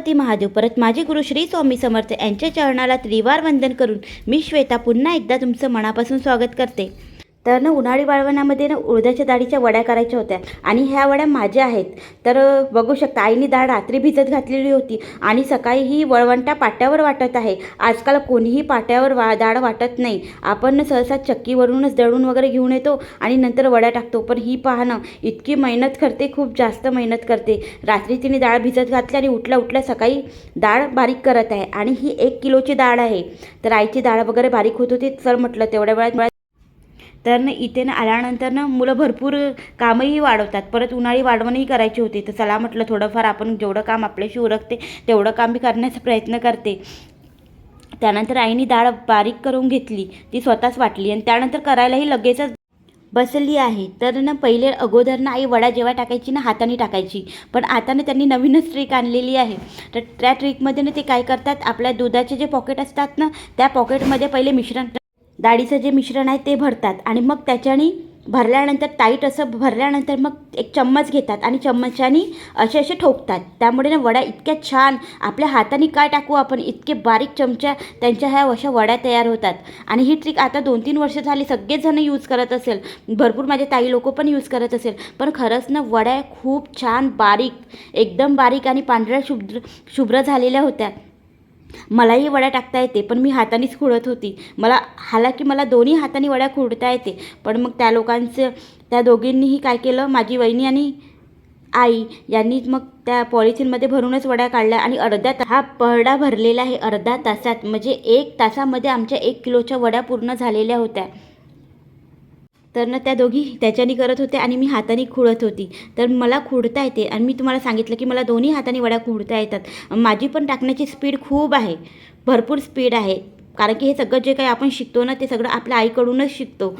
गणपती महादेव. परत माझे गुरु श्री स्वामी समर्थ यांच्या चरणाला त्रिवार वंदन करून मी श्वेता पुन्हा एकदा तुमचं मनापासून स्वागत करते. तर ना उन्हाळी वाळवणामध्ये ना उडदाच्या डाळीच्या वड्या करायच्या होत्या. आणि ह्या वड्या माझ्या आहेत. तर बघू शकता आईने डाळ रात्री भिजत घातलेली होती आणि सकाळी ही वळवंटा पाट्यावर वाटत आहे. आजकाल कोणीही पाट्यावर वा डाळ वाटत नाही. आपण ना सहसा चक्कीवरूनच दळून वगैरे घेऊन येतो आणि नंतर वड्या टाकतो. पण ही पाहणं इतकी मेहनत करते खूप जास्त मेहनत करते. रात्री तिने डाळ भिजत घातली आणि उठल्या उठल्या सकाळी डाळ बारीक करत आहे. आणि ही एक किलोची डाळ आहे. तर आईची डाळ वगैरे बारीक होत होती. सर म्हटलं तेवढ्या वेळात तर ना इथे ना आल्यानंतर ना मुलं भरपूर कामही वाढवतात. परत उन्हाळी वाढवणही करायची होती. तर चला म्हटलं थोडंफार आपण जेवढं काम आपल्याशी उरकते तेवढं काम मी करण्याचा प्रयत्न करते. त्यानंतर आईने डाळ बारीक करून घेतली. ती स्वतःच वाटली आणि त्यानंतर करायलाही लगेचच बसली आहे. तर ना पहिले अगोदर ना आई वडा जेव्हा टाकायची ना हाताने टाकायची. पण आता ना त्यांनी नवीनच ट्रिक आणलेली आहे. तर त्या ट्रिकमध्ये ना ते काय करतात? आपल्या दुधाचे जे पॉकेट असतात ना त्या पॉकेटमध्ये पहिले मिश्रण डाळीचं जे मिश्रण आहे ते भरतात आणि मग त्याच्याने भरल्यानंतर टाईट असं भरल्यानंतर मग एक चम्मच घेतात आणि चम्मचाने असे असे ठोकतात. त्यामुळे ना वड्या इतक्या छान आपल्या हाताने काय टाकू आपण इतके बारीक चमच्या त्यांच्या ह्या अशा वड्या तयार होतात. आणि ही ट्रिक आता दोन तीन वर्ष झाली सगळेजण यूज करत असेल. भरपूर माझे ताई लोक पण यूज करत असेल. पण खरंच ना वड्या खूप छान बारीक एकदम बारीक आणि पांढऱ्या शुभ्र शुभ्र झालेल्या होत्या. मलाही वड्या टाकता येते पण मी हातानेच खुडत होती. मला हाला की मला दोन्ही हाताने वड्या खुडता येते पण मग त्या लोकांचं त्या दोघींनीही काय केलं? माझी वहिनी आणि आई यांनी मग त्या पॉलिथिनमध्ये भरूनच वड्या काढल्या आणि अर्ध्या ता हा पहडा भरलेला आहे अर्धा तासात. म्हणजे एक तासामध्ये आमच्या एक किलोच्या वड्या पूर्ण झालेल्या होत्या. तर ना त्या दोघी त्याच्याने करत होत्या आणि मी हाताने खुडत होती. तर मला खुडता येते आणि मी तुम्हाला सांगितलं की मला दोन्ही हाताने वड्या खुडता येतात. माझी पण टाकण्याची स्पीड खूप आहे. भरपूर स्पीड आहे. कारण की हे सगळं जे काही आपण शिकतो ना ते सगळं आपल्या आईकडूनच शिकतो.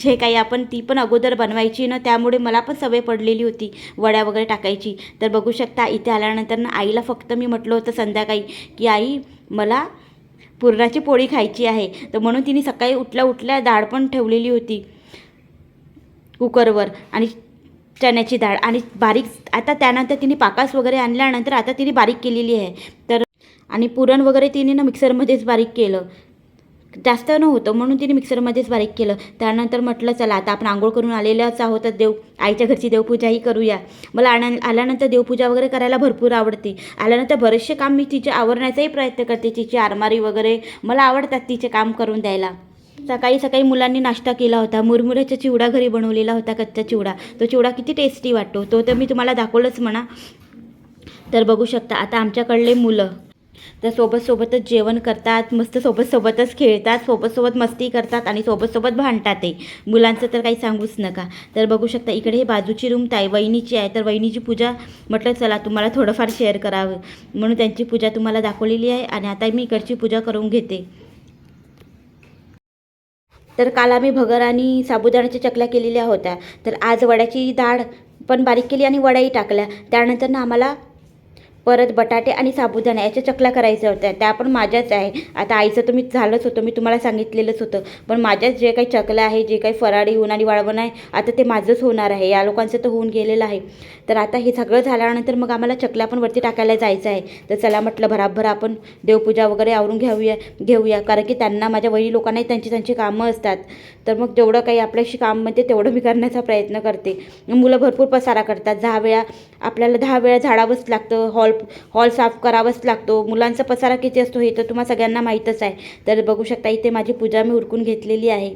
जे काही आपण ती पण अगोदर बनवायची ना त्यामुळे मला पण सवय पडलेली होती वड्या वगैरे टाकायची. तर बघू शकता इथे आल्यानंतर ना आईला फक्त मी म्हटलं होतं संध्याकाळी की आई मला पुरणाची पोळी खायची आहे. तर म्हणून तिने सकाळी उठल्या उठल्या डाळ पण ठेवलेली होती. कुकरवर आणि चण्याची डाळ आणि बारीक आता त्यानंतर तिने पाकास वगैरे आणल्यानंतर आता तिने बारीक केलेली आहे. तर आणि पुरण वगैरे तिने ना मिक्सरमध्येच बारीक केलं. जास्त न होतं म्हणून तिने मिक्सरमध्येच बारीक केलं. त्यानंतर म्हटलं चला आता आपण आंघोळ करून आलेलंच आहोत तर देव आईच्या घरची देवपूजाही करूया. मला आणा आल्यानंतर देवपूजा वगैरे करायला भरपूर आवडते. आल्यानंतर बरेचसे काम मी तिचे आवरण्याचाही प्रयत्न करते तिची आरमारी वगैरे. मला आवडतात तिचे काम करून द्यायला. सकाळी सकाळी मुलांनी नाश्ता केला होता. मुरमुऱ्याचा चिवडा घरी बनवलेला होता कच्चा चिवडा. तो चिवडा किती टेस्टी वाटतो. तो तर मी तुम्हाला दाखवलंच म्हणा. तर बघू शकता आता आमच्याकडले मुलं. तर सोबतसोबतच जेवण करतात मस्त सोबत सोबतच खेळतात सोबतसोबत मस्ती करतात आणि सोबतसोबत भांडतात ते. मुलांचं तर काही सांगूच नका. तर बघू शकता इकडे हे बाजूची रूम ताई वहिनीची आहे. तर वहिनीची पूजा म्हटलं चला तुम्हाला थोडंफार शेअर करावं. म्हणून त्यांची पूजा तुम्हाला दाखवलेली आहे आणि आता मी इकडची पूजा करून घेते. तर काल आम्ही भगर आणि साबुदाण्याच्या चकल्या केलेल्या होत्या. तर आज वड्याची डाळ पण बारीक केली आणि वड्याही टाकल्या. त्यानंतर ना आम्हाला परत बटाटे आणि साबुदाणा याच्या चकल्या करायच्या होत्या. त्या पण माझ्याच आहे. आता आईचं तर मी झालंच होतं. मी तुम्हाला सांगितलेलंच होतं. पण माझ्याच जे काही चकल्या आहे जे काही फराळी आणि वाळवण आहे आता ते माझंच होणार आहे. या लोकांचं तर होऊन गेलेलं आहे. तर आता हे सगळं झाल्यानंतर मग आम्हाला चकल्या पण वरती टाकायला जायचं आहे. तर चला म्हटलं भराभर आपण देवपूजा वगैरे आवरून घेऊया घेऊया. कारण की त्यांना माझ्या वडील लोकांनाही त्यांची त्यांची कामं असतात. तर मग जेवढं काही आपल्याशी काम म्हणते तेवढं मी करण्याचा प्रयत्न करते. मुलं भरपूर पसारा करतात. दहा वेळा आपल्याला दहा वेळा झाडावंच लागतं हॉल हॉल साफ करावाच लागतो. मुलांचा पसारा किती असतो हे तर तुम्हाला सगळ्यांना माहीतच आहे. तर बघू शकता इथे माझी पूजा मी उरकून घेतलेली आहे.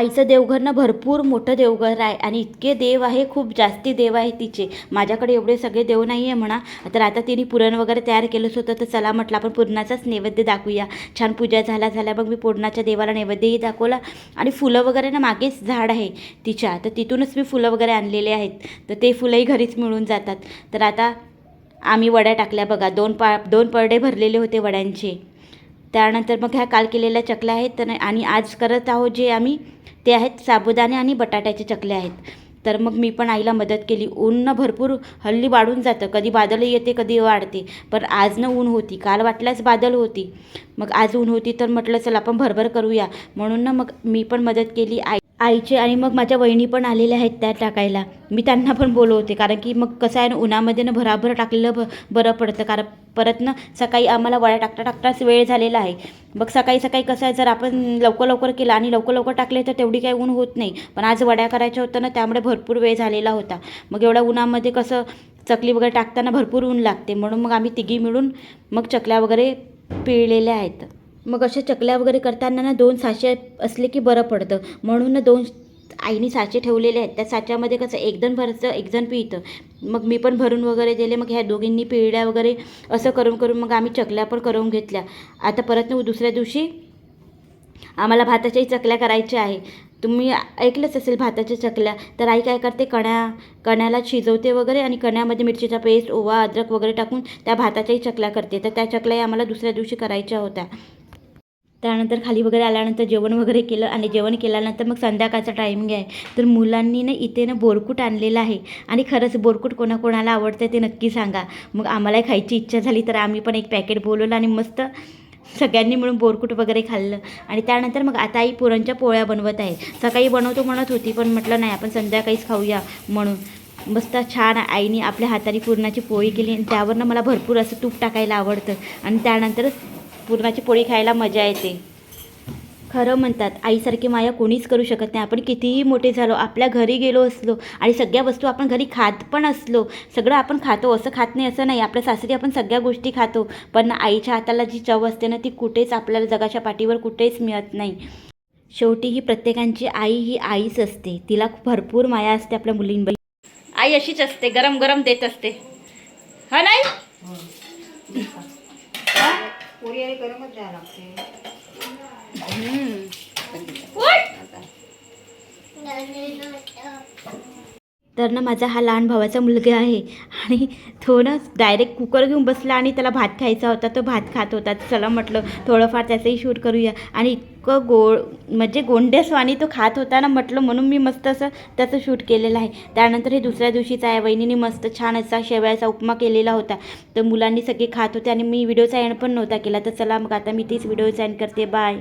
आईचं देवघर ना भरपूर मोठं देवघर आहे आणि इतके देव आहे खूप जास्ती देव आहे तिचे. माझ्याकडे एवढे सगळे देव नाही आहे म्हणा. तर आता तिने पुरण वगैरे तयार केलंच होतं तर चला म्हटलं आपण पुरणाचाच नैवेद्य दाखवूया. छान पूजा झाला झाल्या मग मी पुरणाच्या देवाला नैवेद्यही दाखवला. आणि फुलं वगैरे ना मागेच झाड आहे तिच्या. तर तिथूनच मी फुलं वगैरे आणलेले आहेत. तर ते फुलंही घरीच मिळून जातात. तर आता आम्ही वड्या टाकल्या बघा. दोन पा दोन परडे भरलेले होते वड्यांचे. त्यानंतर मग ह्या काल केलेल्या चकल्या आहेत. तर आणि आज करत आहोत जे आम्ही ते आहेत साबुदाणे आणि बटाट्याचे चकले आहेत. तर मग मी पण आईला मदत केली. ऊन भरपूर हल्ली वाढून जातं. कधी बादलही येते कधी वाढते. पण आज न ऊन होती. काल वाटल्यास बादल होती. मग आज ऊन होती तर म्हटलं चल आपण भरभर करूया. म्हणून ना मग मी पण मदत केली. आई आईचे आणि मग माझ्या वहिनी पण आलेल्या आहेत त्या टाकायला. मी त्यांना पण बोलवते कारण की मग कसं आहे ना उन्हामध्ये ना भराभर टाकलेलं ब बरं पडतं. कारण परत ना सकाळी आम्हाला वड्या टाकता टाकताच वेळ झालेला आहे. मग सकाळी सकाळी कसं आहे जर आपण लवकर लवकर केलं आणि लवकर लवकर टाकले तर तेवढी काही ऊन होत नाही. पण आज वड्या करायच्या होतं ना त्यामुळे भरपूर वेळ झालेला होता. मग एवढ्या उन्हामध्ये कसं चकली वगैरे टाकताना भरपूर ऊन लागते. म्हणून मग आम्ही तिघी मिळून मग चकल्या वगैरे पिळलेल्या आहेत. मग अशा चकल्या वगैरे करताना ना दोन साचे असले की बरं पडतं. म्हणून ना दोन आईने साचे ठेवलेले आहेत. त्या साच्यामध्ये कसं एकजण भरतं एकजण पितं. मग मी पण भरून वगैरे दिले. मग ह्या दोघींनी पिळल्या वगैरे असं करून करून मग आम्ही चकल्या पण करून घेतल्या. आता परत ना दुसऱ्या दिवशी आम्हाला भाताच्याही चकल्या करायच्या आहे. तुम्ही ऐकलंच असेल भाताच्या चकल्या. तर आई काय करते? कण्या कण्याला शिजवते वगैरे आणि कण्यामध्ये मिरचीचा पेस्ट ओवा अद्रक वगैरे टाकून त्या भाताच्याही चकल्या करते. तर त्या चकल्याही आम्हाला दुसऱ्या दिवशी करायच्या होत्या. त्यानंतर खाली वगैरे आल्यानंतर जेवण वगैरे केलं आणि जेवण केल्यानंतर मग संध्याकाळचा टायमिंग आहे. तर मुलांनी ना इथे ना बोरकूट आणलेलं आहे. आणि खरंच बोरकूट कोणाकोणाला आवडतं ते नक्की सांगा. मग आम्हालाही खायची इच्छा झाली तर आम्ही पण एक पॅकेट बोलवलं आणि मस्त सगळ्यांनी मिळून बोरकूट वगैरे खाल्लं. आणि त्यानंतर मग आता आई पुरणच्या पोळ्या बनवत आहे. सकाळी बनवतो म्हणत होती पण म्हटलं नाही आपण संध्याकाळीच खाऊया म्हणून. मस्त छान आईने आपल्या हाताने पुरणाची पोळी केली आणि त्यावरनं मला भरपूर असं तूप टाकायला आवडतं. आणि त्यानंतर पुरणाची पोळी खायला मजा येते. खरं म्हणतात आईसारखी माया कोणीच करू शकत नाही. आपण कितीही मोठे झालो आपल्या घरी गेलो असलो आणि सगळ्या वस्तू आपण घरी खात पण असलो सगळं आपण खातो असं खात नाही असं नाही. आपल्या सासरी आपण सगळ्या गोष्टी खातो पण आईच्या हाताला जी चव असते ना ती कुठेच आपल्याला जगाच्या पाठीवर कुठेच मिळत नाही. शेवटी ही प्रत्येकांची आई ही आईच असते. तिला भरपूर माया असते आपल्या मुलींबद्दल आई अशीच असते गरम गरम देत असते. हा नाही? हो. पोळी आणि गरमच द्यावं लागते तर ना माझा हा लहान भावाचा मुलगा आहे. आणि तो ना डायरेक्ट कुकर घेऊन बसला आणि त्याला भात खायचा होता. तो भात खात होता. चला म्हटलं थोडंफार त्याचंही शूट करूया. आणि इतकं गोड म्हणजे गोंड्यास्वानी तो खात होता ना म्हटलं म्हणून मी मस्त असं त्याचं शूट केलेलं आहे. त्यानंतर हे दुसऱ्या दिवशीचं आहे. वहिनीने मस्त छान असा शेवयाचा उपमा केलेला होता. तर मुलांनी सगळे खात होते आणि मी व्हिडिओचा एंड पण नव्हता केला. तर चला मग आता मी तीच व्हिडिओचा एंड करते. बाय